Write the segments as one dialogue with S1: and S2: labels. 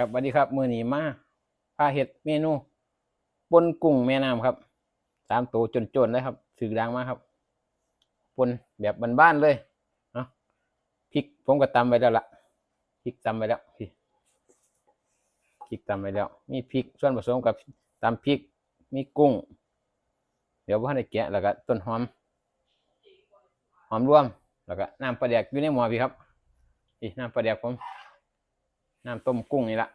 S1: ครับสวัสดีครับมือหนีมาพาเห็ดเมนูปนกุ้งแม่น้ำครับสามตัวจนๆเลยครับถือดังมากครับปนแบบบ้านๆเลยเนาะพริกผมก็ตำไปแล้วละพริกตำไปแล้วพี่พริกตำไปแล้ว มีพริกส่วนผสมกับตำพริกมีกุ้ง เดี๋ยวว่าในแกะแล้วก็ต้นหอมหอมรวมแล้วก็น้ำปลาแดกอยู่ในหม้อพี่ครับนี่น้ำปลาแดกผมน้ำต้มกุ้งนี่ละ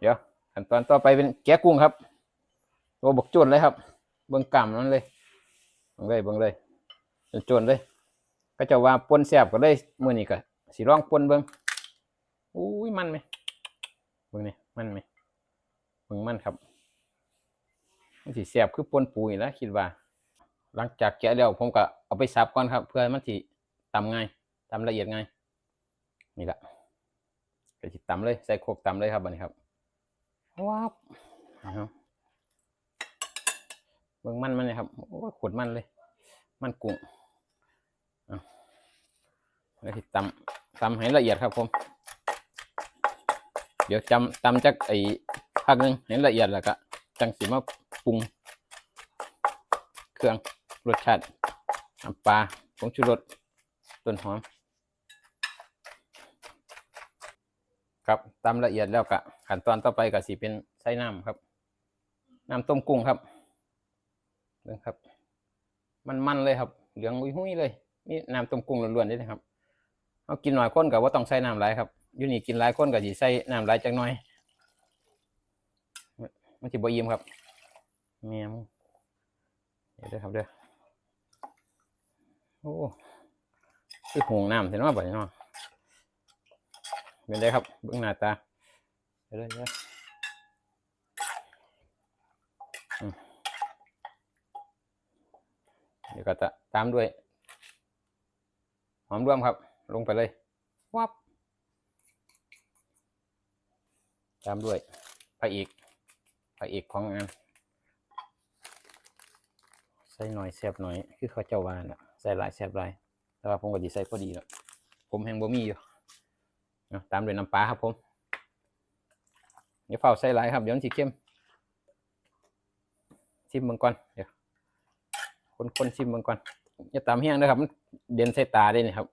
S1: เดี๋ยวขั้นตอนต่อไปเป็นแกะกุ้งครับ ตัวบกจวนเลยครับ เบิ้งกล่ำนั่นเลยเบิ้งเลยเบิ้งเลยจนๆเลย ก็จะว่าปนแสบก็เลยมือนี้ก็สีร่องปนเบิ้งอุ้ยมันไหมเบิ้งนี่มันไหมเบิ้งมันครับมันสีแสบคือปนปูนี่แล้วคิดว่า หลังจากแกะแล้วผมก็เอาไปสับก่อนครับ เพื่อมันสีตำง่ายตำละเอียดง่ายนี่แหละก็จิตตำเลยใส่โคกตำเลยครับบันนี้ครับ ว้าวนะครับเบิ่งมันมันเลยครับโอ้ยขวดมันเลย มันกุ้งอะแล้วจิตำตำให้ละเอียดครับผม เดี๋ยวจำตำจากไอ้ภาคหนึงให้ละเอียดแล้วก็จังสีมาปรุง เครื่องรสชาติน้ำปลาผงชูรสต้นหอม ครับตำละเอียดแล้วก็ขั้นตอนต่อไปก็สิเป็นใส่น้ำครับ น้ำต้มกุ้งครับเบิ่ครับ มันมันเลยครับ เหลืองอุ้ยหุ้ยเลย นี่น้ำต้มกุ้งล้วนๆนี่นะครับเอากินหน่อยคนกับว่าต้องใส่น้ำหลายครับยูนี่กินหลายคนก็สิใส่น้ำหลายจักหน่อย มันสิบ่ยิ้มครับแม่มเดี๋ยวเด้อครับเด้อโอ้คือหงน้ำเห็นว่าบ่อยเนาะ เป็นไงครับเบื้องหน้าตาเดี๋ยวเดี๋ยวอืมเดี๋ยวก็จะตามด้วยหอมร่วมครับ ลงไปเลยวับตามด้วยพระเอกพระเอกของงานใส่หน่อยแซบหน่อย คือเขาเจ้าวาน่ะ ใส่หลายแซบหลายแต่ว่าผมก็ดีใส่พอดีแล้วผมแห้งบ่มีอยู่ ตามด้วยน้ำปลาครับผมเดี๋ยวเฝ้าใส่หลายครับ เดี๋ยวมันสีเข้มชิมเมืองก่อนเดี๋ยวคนคนชิมเมืองก่อนอย่าตำเฮี้ยงนะครับมันเด่นใส่ตาได้นี่ครับ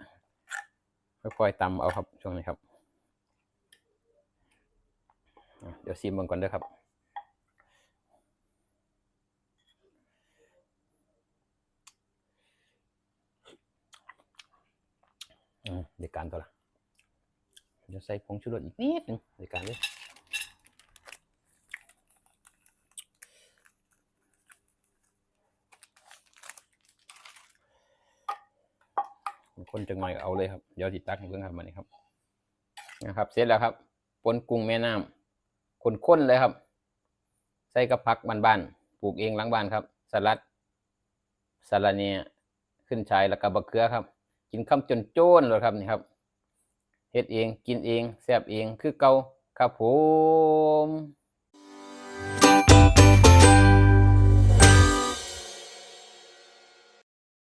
S1: ค่อยๆตำเอาครับช่วงนี้ครับ เดี๋ยวชิมเมืองก่อนด้อครับอืมเด็กการตัวละ ดี๋ยวใส่ผงชูรสอีกนิดหนึ่งในการเลยคนจังหน่อยเอาเลยครับ เดี๋ยวติดตักให้เพื่อนครับมันนี้ครับ นะครับ เสร็จแล้วครับปนกุ้งแม่น้ำข้นๆเลยครับ ใส่กระพักบ้านๆ ปลูกเองหลังบ้านครับ สลัดสลัดเนี่ยขึ้นชายแล้วก็บะเขือครับ กินคำจนโจ้นเลยครับนี่ครับ เฮ็ดเอง กินเองแซ่บเองคือเก่าครับผม